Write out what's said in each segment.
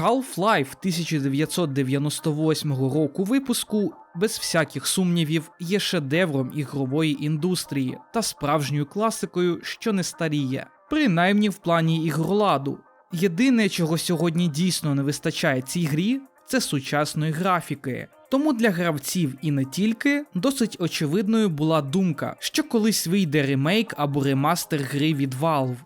Half-Life 1998 року випуску без всяких сумнівів є шедевром ігрової індустрії та справжньою класикою, що не старіє, принаймні в плані ігроладу. Єдине, чого сьогодні дійсно не вистачає цій грі, це сучасної графіки. Тому для гравців і не тільки досить очевидною була думка, що колись вийде ремейк або ремастер гри від Valve.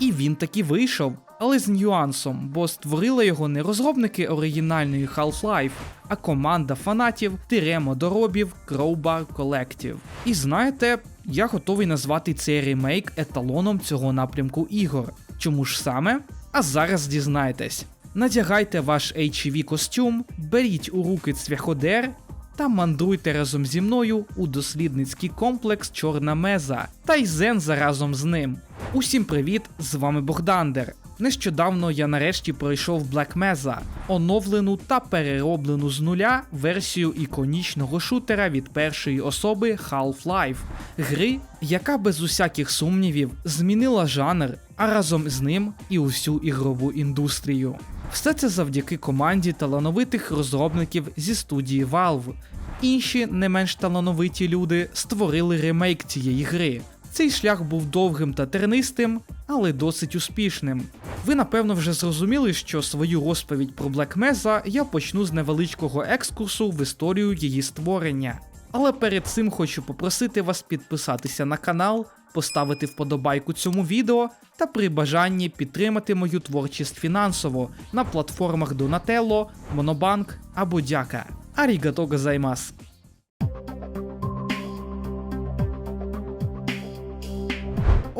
І він таки вийшов, але з нюансом, бо створили його не розробники оригінальної Half-Life, а команда фанатів Тиремо Доробів Crowbar Collective. І знаєте, я готовий назвати цей ремейк еталоном цього напрямку ігор. Чому ж саме? А зараз дізнаєтесь. Надягайте ваш HV костюм, беріть у руки цвяходер та мандруйте разом зі мною у дослідницький комплекс Чорна Меза та й Зенза разом з ним. Усім привіт! З вами Богдандер. Нещодавно я нарешті пройшов Black Mesa, оновлену та перероблену з нуля версію іконічного шутера від першої особи Half-Life, гри, яка без усяких сумнівів змінила жанр, а разом з ним і усю ігрову індустрію. Все це завдяки команді талановитих розробників зі студії Valve. Інші не менш талановиті люди створили ремейк цієї гри. Цей шлях був довгим та тернистим, але досить успішним. Ви напевно вже зрозуміли, що свою розповідь про Black Mesa я почну з невеличкого екскурсу в історію її створення. Але перед цим хочу попросити вас підписатися на канал, поставити вподобайку цьому відео та при бажанні підтримати мою творчість фінансово на платформах Donatello, Monobank або Дяка. Арігато гозаймас!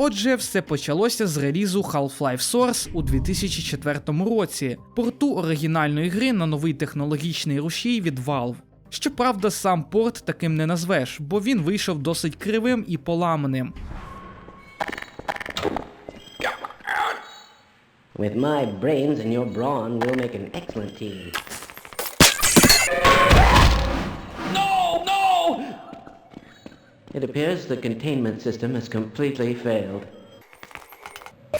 Отже, все почалося з релізу Half-Life Source у 2004 році, порту оригінальної гри на новий технологічний рушій від Valve. Щоправда, сам порт таким не назвеш, бо він вийшов досить кривим і поламаним. With my brains and your brawn, we'll make an excellent team. It appears the containment system has completely failed.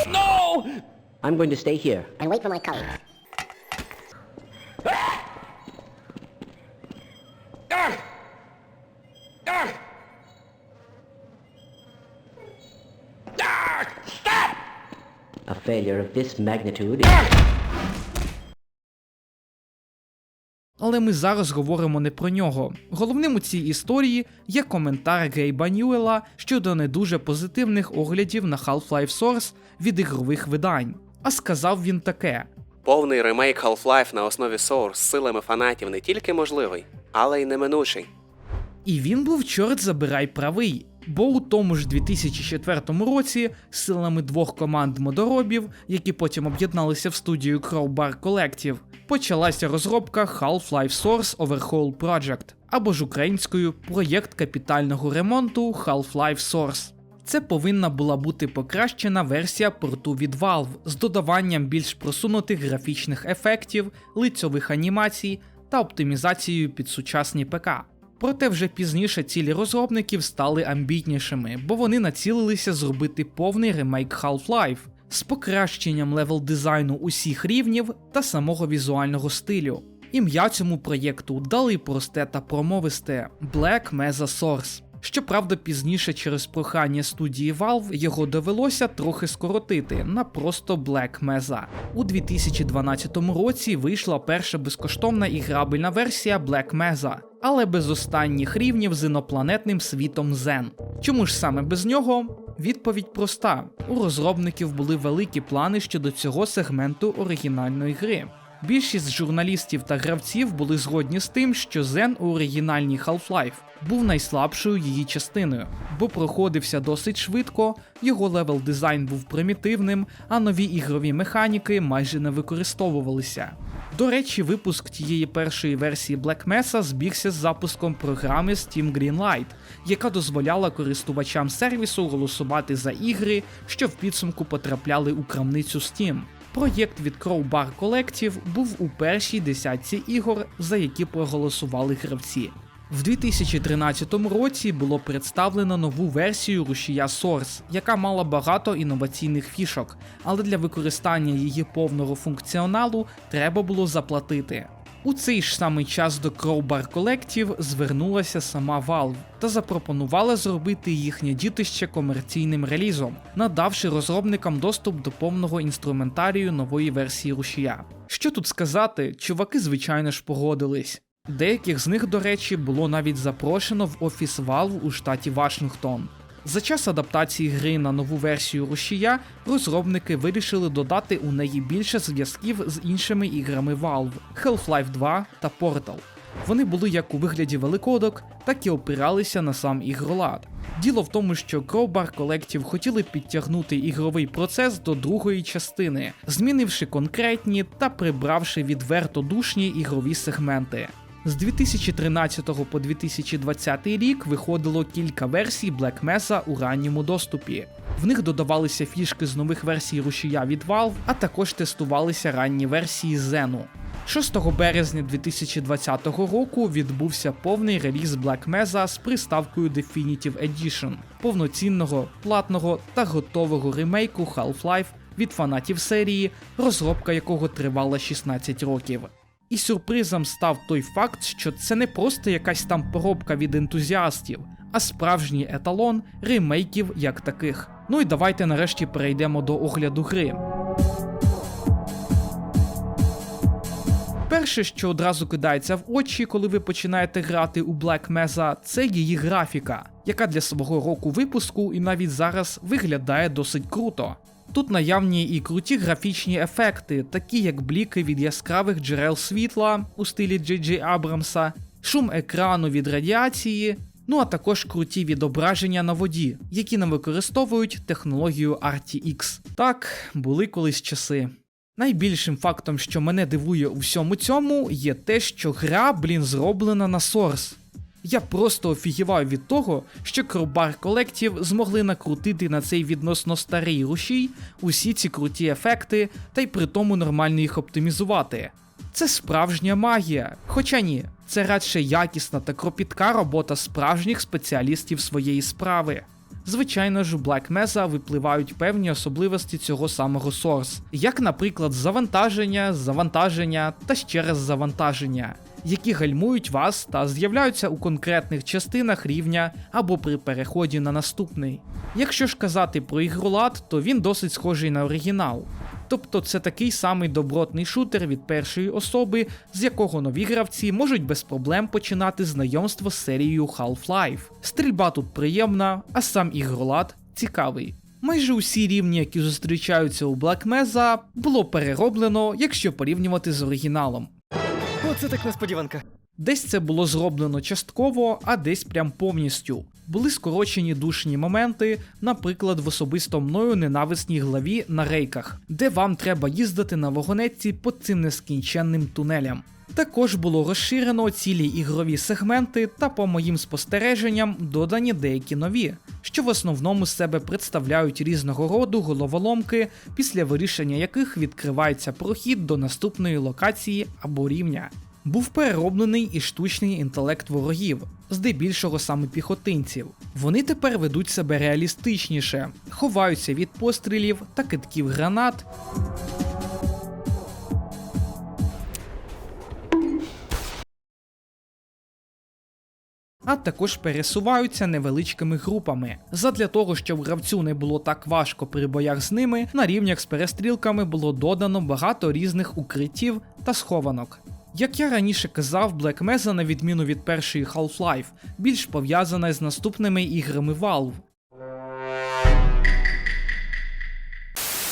No! I'm going to stay here. and wait for my colleagues. Ah! Ah! Ah! Stop! A failure of this magnitude Але ми зараз говоримо не про нього. Головним у цій історії є коментар Гейба Ньюела щодо не дуже позитивних оглядів на Half-Life Source від ігрових видань. А сказав він таке: Повний ремейк Half-Life на основі Source з силами фанатів не тільки можливий, але й неминучий. І він був чорт забирай правий. Бо у тому ж 2004 році силами двох команд модоробів, які потім об'єдналися в студію Crowbar Collective, почалася розробка Half-Life Source Overhaul Project, або ж українською проєкт капітального ремонту Half-Life Source. Це повинна була бути покращена версія порту від Valve з додаванням більш просунутих графічних ефектів, лицьових анімацій та оптимізацією під сучасні ПК. Проте вже пізніше цілі розробників стали амбітнішими, бо вони націлилися зробити повний ремейк Half-Life з покращенням левел дизайну усіх рівнів та самого візуального стилю. Ім'я цьому проєкту дали просте та промовисте Black Mesa Source. Щоправда, пізніше через прохання студії Valve його довелося трохи скоротити на просто Black Mesa. У 2012 році вийшла перша безкоштовна іграбельна версія Black Mesa, але без останніх рівнів з інопланетним світом Zen. Чому ж саме без нього? Відповідь проста: у розробників були великі плани щодо цього сегменту оригінальної гри. Більшість журналістів та гравців були згодні з тим, що Zen у оригінальній Half-Life був найслабшою її частиною, бо проходився досить швидко, його левел дизайн був примітивним, а нові ігрові механіки майже не використовувалися. До речі, випуск тієї першої версії Black Mesa збігся з запуском програми Steam Greenlight, яка дозволяла користувачам сервісу голосувати за ігри, що в підсумку потрапляли у крамницю Steam. Проєкт від Crowbar Collective був у першій десятці ігор, за які проголосували гравці. В 2013 році було представлено нову версію рушія Source, яка мала багато інноваційних фішок, але для використання її повного функціоналу треба було заплатити. У цей ж самий час до Crowbar Collective звернулася сама Valve та запропонувала зробити їхнє дітище комерційним релізом, надавши розробникам доступ до повного інструментарію нової версії рушія. Що тут сказати, чуваки, звичайно ж, погодились. Деяких з них, до речі, було навіть запрошено в офіс Valve у штаті Вашингтон. За час адаптації гри на нову версію рушія розробники вирішили додати у неї більше зв'язків з іншими іграми Valve Half-Life 2 та Portal. Вони були як у вигляді великодок, так і опиралися на сам ігролад. Діло в тому, що Crowbar Collective хотіли підтягнути ігровий процес до другої частини, змінивши конкретні та прибравши відверто душні ігрові сегменти. З 2013 по 2020 рік виходило кілька версій Black Mesa у ранньому доступі. В них додавалися фішки з нових версій рушія від Valve, а також тестувалися ранні версії Zenu. 6 березня 2020 року відбувся повний реліз Black Mesa з приставкою Definitive Edition, повноцінного, платного та готового ремейку Half-Life від фанатів серії, розробка якого тривала 16 років. І сюрпризом став той факт, що це не просто якась там поробка від ентузіастів, а справжній еталон ремейків як таких. Ну і давайте нарешті перейдемо до огляду гри. Перше, що одразу кидається в очі, коли ви починаєте грати у Black Mesa, це її графіка, яка для свого року випуску і навіть зараз виглядає досить круто. Тут наявні і круті графічні ефекти, такі як бліки від яскравих джерел світла у стилі Джей Абрамса, шум екрану від радіації, ну а також круті відображення на воді, які не використовують технологію RTX. Так, були колись часи. Найбільшим фактом, що мене дивує у всьому цьому, є те, що гра, блін, зроблена на Source. Я просто офігіваю від того, що Crowbar Collective змогли накрутити на цей відносно старий рушій усі ці круті ефекти, та й при тому нормально їх оптимізувати. Це справжня магія. Хоча ні, це радше якісна та кропітка робота справжніх спеціалістів своєї справи. Звичайно ж, у Black Mesa випливають певні особливості цього самого Source, як, наприклад, завантаження, завантаження та ще раз завантаження, які гальмують вас та з'являються у конкретних частинах рівня або при переході на наступний. Якщо ж казати про ігролад, то він досить схожий на оригінал. Тобто це такий самий добротний шутер від першої особи, з якого нові гравці можуть без проблем починати знайомство з серією Half-Life. Стрільба тут приємна, а сам ігролад цікавий. Майже усі рівні, які зустрічаються у Black Mesa, було перероблено, якщо порівнювати з оригіналом. Оце так несподіванка. Десь це було зроблено частково, а десь прям повністю. Були скорочені душні моменти, наприклад, в особисто мною ненависній главі на рейках, де вам треба їздити на вагонетці по цим нескінченним тунелям. Також було розширено цілі ігрові сегменти та, по моїм спостереженням, додані деякі нові, що в основному з себе представляють різного роду головоломки, після вирішення яких відкривається прохід до наступної локації або рівня. Був перероблений і штучний інтелект ворогів, здебільшого саме піхотинців. Вони тепер ведуть себе реалістичніше, ховаються від пострілів та китків гранат. А також пересуваються невеличкими групами. Задля того, щоб гравцю не було так важко при боях з ними, на рівнях з перестрілками було додано багато різних укриттів та схованок. Як я раніше казав, Black Mesa, на відміну від першої Half-Life, більш пов'язана з наступними іграми Valve.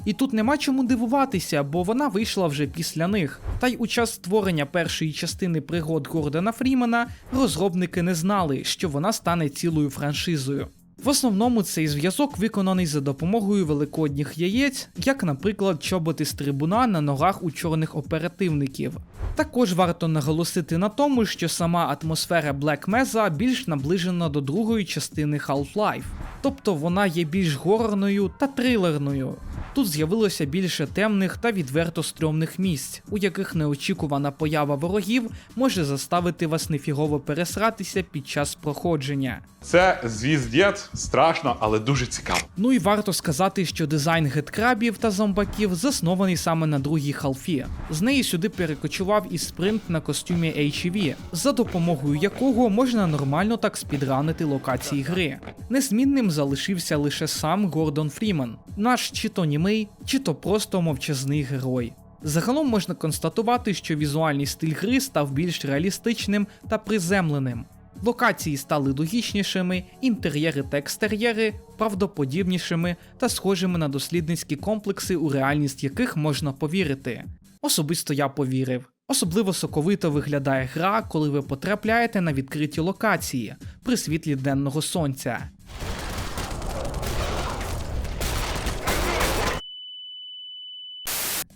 І тут нема чому дивуватися, бо вона вийшла вже після них. Та й у час створення першої частини пригод Гордона Фрімена розробники не знали, що вона стане цілою франшизою. В основному цей зв'язок виконаний за допомогою великодніх яєць, як, наприклад, чоботи з трибуна на ногах у чорних оперативників. Також варто наголосити на тому, що сама атмосфера Black Mesa більш наближена до другої частини Half-Life, тобто вона є більш горорною та трилерною. Тут з'явилося більше темних та відверто стрьомних місць, у яких неочікувана поява ворогів може заставити вас нефігово пересратися під час проходження. Це звіздєт, страшно, але дуже цікаво. Ну і варто сказати, що дизайн геткрабів та зомбаків заснований саме на другій халфі. З неї сюди перекочував і спринт на костюмі HEV, за допомогою якого можна нормально так спідранити локації гри. Незмінним залишився лише сам Гордон Фрімен, наш чи то німий, чи то просто мовчазний герой. Загалом можна констатувати, що візуальний стиль гри став більш реалістичним та приземленим. Локації стали логічнішими, інтер'єри та екстер'єри правдоподібнішими та схожими на дослідницькі комплекси, у реальність яких можна повірити. Особисто я повірив. Особливо соковито виглядає гра, коли ви потрапляєте на відкриті локації при світлі денного сонця.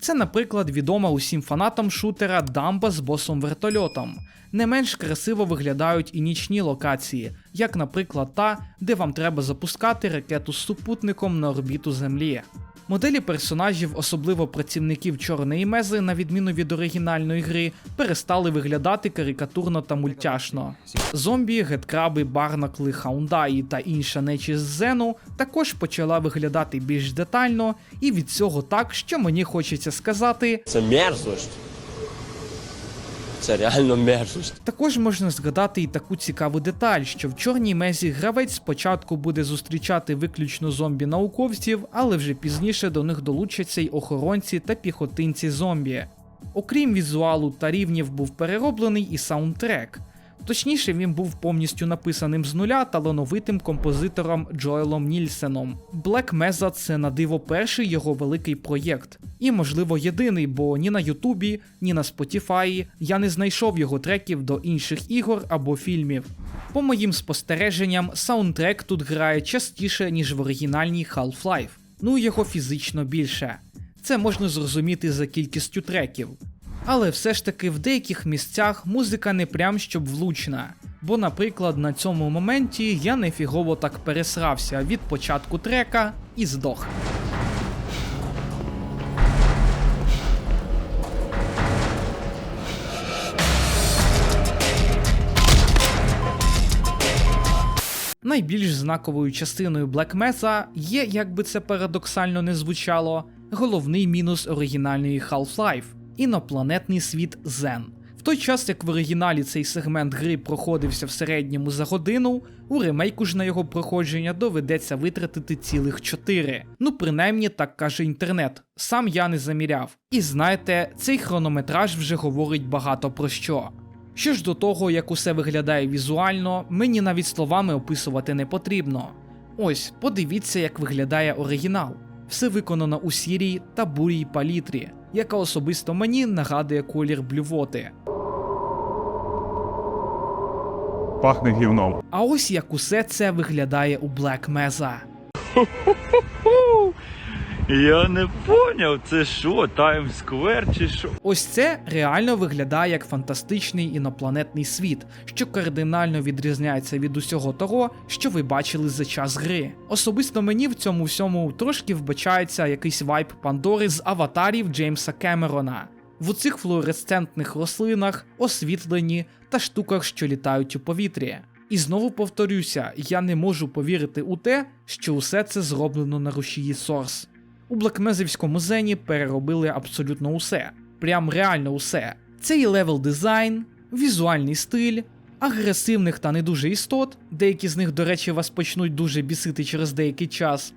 Це, наприклад, відома усім фанатам шутера дамба з босом вертольотом. Не менш красиво виглядають і нічні локації, як, наприклад, та, де вам треба запускати ракету з супутником на орбіту Землі. Моделі персонажів, особливо працівників чорної мези, на відміну від оригінальної гри, перестали виглядати карикатурно та мультяшно. Зомбі, геткраби, барнакли, хаундаї та інша нечість з Зену також почала виглядати більш детально, і від цього так, що мені хочеться сказати, Це мерзость. Це реально мерзость. Також можна згадати і таку цікаву деталь, що в чорній мезі гравець спочатку буде зустрічати виключно зомбі-науковців, але вже пізніше до них долучаться й охоронці та піхотинці зомбі. Окрім візуалу та рівнів, був перероблений і саундтрек. Точніше, він був повністю написаним з нуля талановитим композитором Джоелом Нільсеном. Black Mesa – це на диво перший його великий проєкт. І, можливо, єдиний, бо ні на Ютубі, ні на Spotify я не знайшов його треків до інших ігор або фільмів. По моїм спостереженням, саундтрек тут грає частіше, ніж в оригінальній Half-Life, ну його фізично більше. Це можна зрозуміти за кількістю треків. Але все ж таки в деяких місцях музика не прям щоб влучна. Бо, наприклад, на цьому моменті я нефігово так пересрався від початку трека і здох. Найбільш знаковою частиною Black Mesa є, як би це парадоксально не звучало, головний мінус оригінальної Half-Life інопланетний світ Zen. В той час, як в оригіналі цей сегмент гри проходився в середньому за годину, у ремейку ж на його проходження доведеться витратити цілих 4. Ну, принаймні так каже інтернет. Сам я не заміряв. І знаєте, цей хронометраж вже говорить багато про що. Що ж до того, як усе виглядає візуально, мені навіть словами описувати не потрібно. Ось, подивіться, як виглядає оригінал. Все виконано у сірій та бурій палітрі, яка особисто мені нагадує колір блювоти. Пахне гівном. А ось як усе це виглядає у Black Mesa. Я не поняв, це що, Таймсквер чи що? Ось це реально виглядає як фантастичний інопланетний світ, що кардинально відрізняється від усього того, що ви бачили за час гри. Особисто мені в цьому всьому трошки вбачається якийсь вайб Пандори з аватарів Джеймса Кемерона. В цих флуоресцентних рослинах, освітленні та штуках, що літають у повітрі. І знову повторюся, я не можу повірити у те, що усе це зроблено на рушії Source. У Блекмезівському зені переробили абсолютно усе. Прям реально усе. Це і левел дизайн, візуальний стиль, агресивних та не дуже істот, деякі з них, до речі, вас почнуть дуже бісити через деякий час.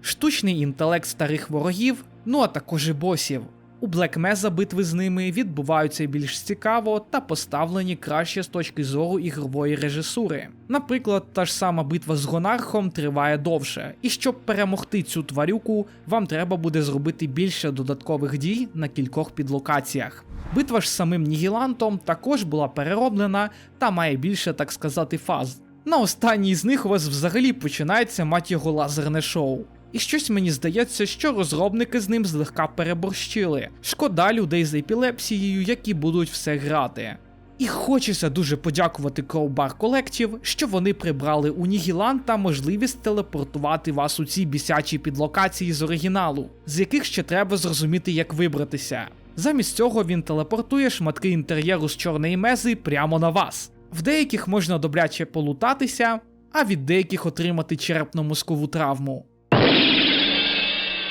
Штучний інтелект старих ворогів, ну а також і босів. У Black Mesa битви з ними відбуваються більш цікаво та поставлені краще з точки зору ігрової режисури. Наприклад, та ж сама битва з Гонархом триває довше, і щоб перемогти цю тварюку, вам треба буде зробити більше додаткових дій на кількох підлокаціях. Битва ж з самим Нігілантом також була перероблена та має більше, так сказати, фаз. На останній з них у вас взагалі починається мать його лазерне шоу. І щось мені здається, що розробники з ним злегка переборщили. Шкода людей з епілепсією, які будуть все грати. І хочеться дуже подякувати Crowbar Collective, що вони прибрали у Нігіланта можливість телепортувати вас у ці бісячі підлокації з оригіналу, з яких ще треба зрозуміти, як вибратися. Замість цього він телепортує шматки інтер'єру з чорної мези прямо на вас. В деяких можна добряче полутатися, а від деяких отримати черепно-мозкову травму.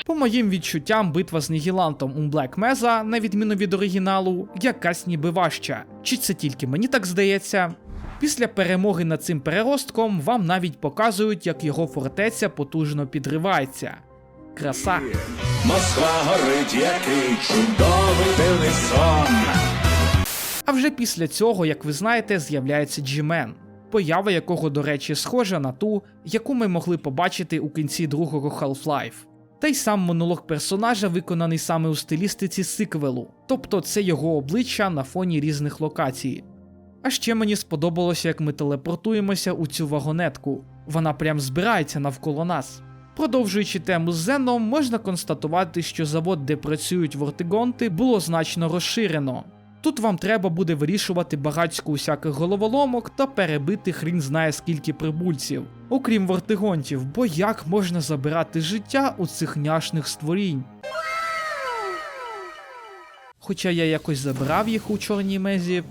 По моїм відчуттям, битва з Нігілантом у Black Mesa, на відміну від оригіналу, якась ніби важча. Чи це тільки мені так здається? Після перемоги над цим переростком вам навіть показують, як його фортеця потужно підривається. Краса. Москва горить, який чудовий сон. А вже після цього, як ви знаєте, з'являється G-Man, поява якого, до речі, схожа на ту, яку ми могли побачити у кінці другого Half-Life. Та й сам монолог персонажа виконаний саме у стилістиці сиквелу, тобто це його обличчя на фоні різних локацій. А ще мені сподобалося, як ми телепортуємося у цю вагонетку. Вона прям збирається навколо нас. Продовжуючи тему з Зеном, можна констатувати, що завод, де працюють вортигонти, було значно розширено. Тут вам треба буде вирішувати багатько усяких головоломок та перебити хрін знає скільки прибульців, окрім вортигонтів, бо як можна забирати життя у цих няшних створінь. Хоча я якось забирав їх у чорній мезі.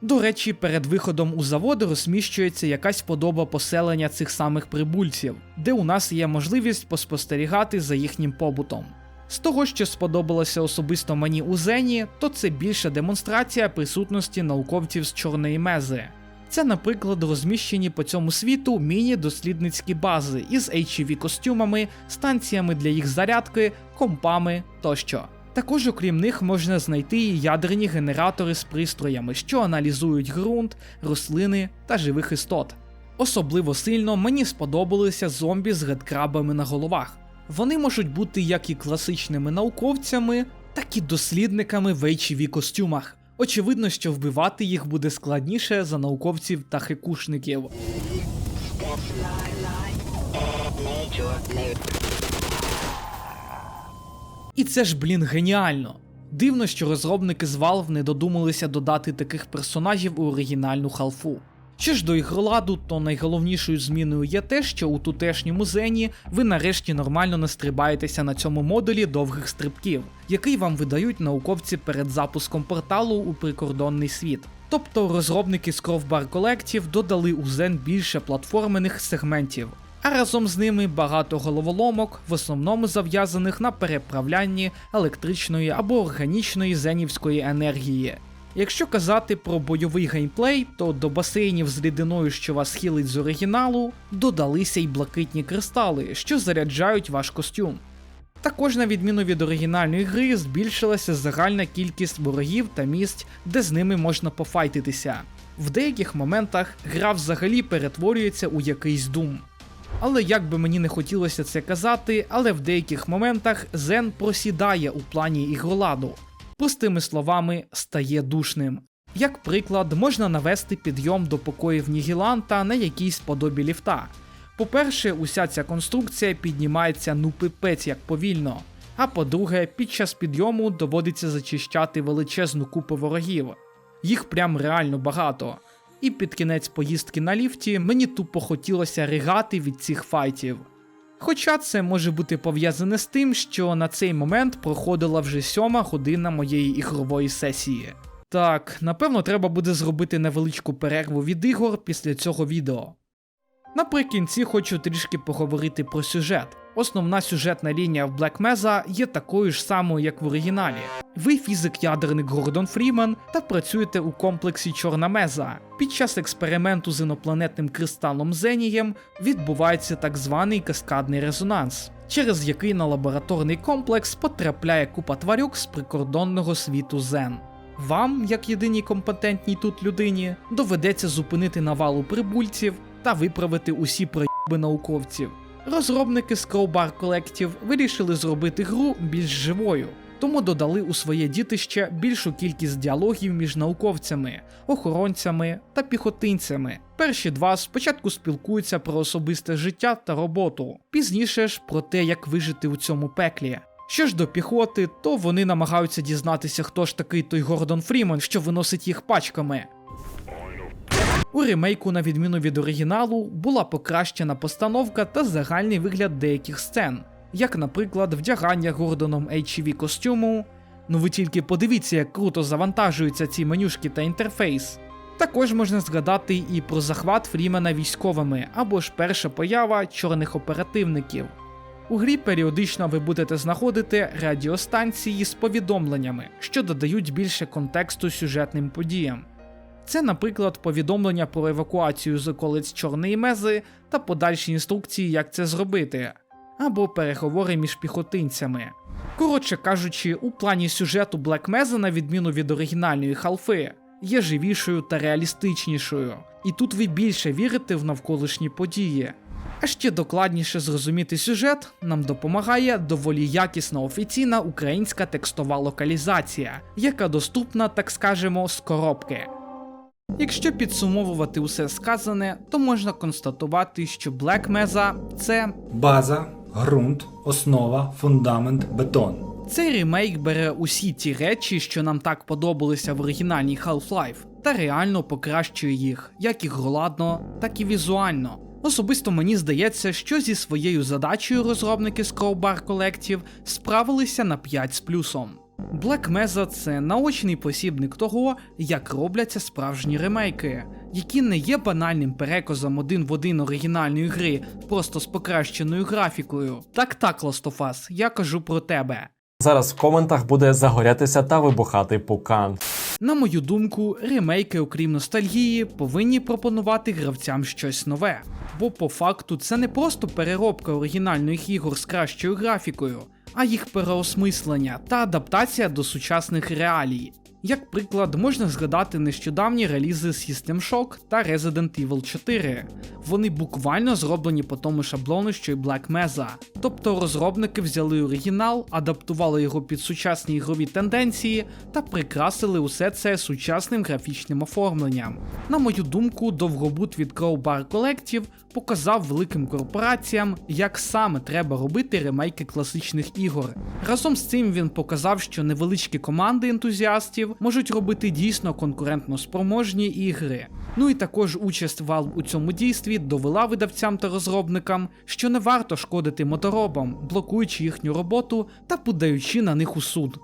До речі, перед виходом у завод розміщується якась подоба поселення цих самих прибульців, де у нас є можливість поспостерігати за їхнім побутом. З того, що сподобалося особисто мені у Зені, то це більша демонстрація присутності науковців з чорної мези. Це, наприклад, розміщені по цьому світу міні-дослідницькі бази із HEV костюмами, станціями для їх зарядки, компами тощо. Також, окрім них, можна знайти і ядерні генератори з пристроями, що аналізують ґрунт, рослини та живих істот. Особливо сильно мені сподобалися зомбі з гедкрабами на головах. Вони можуть бути як і класичними науковцями, так і дослідниками в HEV костюмах. Очевидно, що вбивати їх буде складніше за науковців та хикушників. І це ж, блін, геніально. Дивно, що розробники з Valve не додумалися додати таких персонажів у оригінальну халфу. Що ж до ігроладу, то найголовнішою зміною є те, що у тутешньому зені ви нарешті нормально настрибаєтеся на цьому модулі довгих стрибків, який вам видають науковці перед запуском порталу у прикордонний світ. Тобто розробники з Crowbar Collective додали у Zen більше платформених сегментів, а разом з ними багато головоломок, в основному зав'язаних на переправлянні електричної або органічної зенівської енергії. Якщо казати про бойовий геймплей, то до басейнів з рідиною, що вас хілить з оригіналу, додалися й блакитні кристали, що заряджають ваш костюм. Також, на відміну від оригінальної гри, збільшилася загальна кількість ворогів та місць, де з ними можна пофайтитися. В деяких моментах гра взагалі перетворюється у якийсь дум. Але як би мені не хотілося це казати, але в деяких моментах Зен просідає у плані ігроладу. Простими словами, стає душним. Як приклад, можна навести підйом до покоїв Нігіланта на якійсь подобі ліфта. По-перше, уся ця конструкція піднімається ну пипець як повільно. А по-друге, під час підйому доводиться зачищати величезну купу ворогів. Їх прям реально багато. І під кінець поїздки на ліфті мені тупо хотілося ригати від цих файтів. Хоча це може бути пов'язане з тим, що на цей момент проходила вже сьома година моєї ігрової сесії. Так, напевно, треба буде зробити невеличку перерву від ігор після цього відео. Наприкінці хочу трішки поговорити про сюжет. Основна сюжетна лінія в Black Mesa є такою ж самою, як в оригіналі. Ви фізик-ядерник Гордон Фрімен та працюєте у комплексі Чорна Меза. Під час експерименту з інопланетним кристалом Зенієм відбувається так званий каскадний резонанс, через який на лабораторний комплекс потрапляє купа тварюк з прикордонного світу Зен. Вам, як єдиній компетентній тут людині, доведеться зупинити навалу прибульців та виправити усі проїби науковців. Розробники з Crowbar Collective вирішили зробити гру більш живою, тому додали у своє дітище більшу кількість діалогів між науковцями, охоронцями та піхотинцями. Перші два спочатку спілкуються про особисте життя та роботу, пізніше ж про те, як вижити у цьому пеклі. Що ж до піхоти, то вони намагаються дізнатися, хто ж такий той Гордон Фріман, що виносить їх пачками. У ремейку, на відміну від оригіналу, була покращена постановка та загальний вигляд деяких сцен, як, наприклад, вдягання Гордоном HEV костюму. Ну ви тільки подивіться, як круто завантажуються ці менюшки та інтерфейс. Також можна згадати і про захват Фрімена військовими або ж перша поява чорних оперативників. У грі періодично ви будете знаходити радіостанції з повідомленнями, що додають більше контексту сюжетним подіям. Це, наприклад, повідомлення про евакуацію з околиць Чорної Мези та подальші інструкції, як це зробити, або переговори між піхотинцями. Коротше кажучи, у плані сюжету Black Mesa, на відміну від оригінальної халфи, є живішою та реалістичнішою, і тут ви більше вірите в навколишні події. А ще докладніше зрозуміти сюжет нам допомагає доволі якісна офіційна українська текстова локалізація, яка доступна, так скажемо, з коробки. Якщо підсумовувати усе сказане, то можна констатувати, що Black Mesa – це База, ґрунт, основа, фундамент, бетон. Цей ремейк бере усі ті речі, що нам так подобалися в оригінальній Half-Life, та реально покращує їх, як і ігроладно, так і візуально. Особисто мені здається, що зі своєю задачею розробники Scrowbar Collective справилися на 5 з плюсом. Black Mesa – це наочний посібник того, як робляться справжні ремейки, які не є банальним переказом один в один оригінальної гри, просто з покращеною графікою. Так так, Last of Us, я кажу про тебе. Зараз в коментах буде загорятися та вибухати пукан. На мою думку, ремейки, окрім ностальгії, повинні пропонувати гравцям щось нове. Бо по факту це не просто переробка оригінальних ігор з кращою графікою, а їх переосмислення та адаптація до сучасних реалій. Як приклад, можна згадати нещодавні релізи System Shock та Resident Evil 4. Вони буквально зроблені по тому шаблону, що й Black Mesa. Тобто розробники взяли оригінал, адаптували його під сучасні ігрові тенденції та прикрасили усе це сучасним графічним оформленням. На мою думку, довгобут від Crowbar Collective показав великим корпораціям, як саме треба робити ремейки класичних ігор. Разом з цим він показав, що невеличкі команди ентузіастів можуть робити дійсно конкурентно спроможні ігри. Ну і також участь Valve у цьому дійстві довела видавцям та розробникам, що не варто шкодити моторобам, блокуючи їхню роботу та подаючи на них у суд.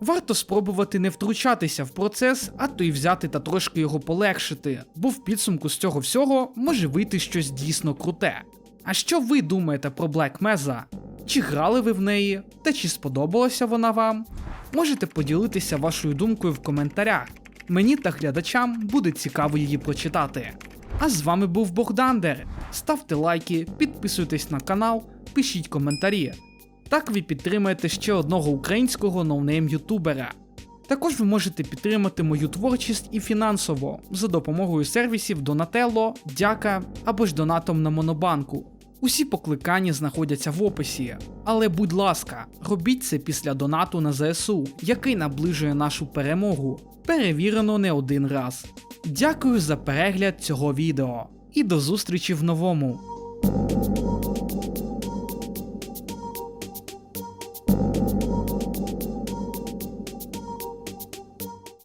Варто спробувати не втручатися в процес, а то й взяти та трошки його полегшити, бо в підсумку з цього всього може вийти щось дійсно круте. А що ви думаєте про Black Mesa? Чи грали ви в неї, та чи сподобалася вона вам? Можете поділитися вашою думкою в коментарях. Мені та глядачам буде цікаво її прочитати. А з вами був Богдандер. Ставте лайки, підписуйтесь на канал, пишіть коментарі. Так ви підтримаєте ще одного українського ноунейм ютубера. Також ви можете підтримати мою творчість і фінансово за допомогою сервісів Donatello, Дяка або ж донатом на Монобанку. Усі покликання знаходяться в описі. Але будь ласка, робіть це після донату на ЗСУ, який наближує нашу перемогу. Перевірено не один раз. Дякую за перегляд цього відео і до зустрічі в новому.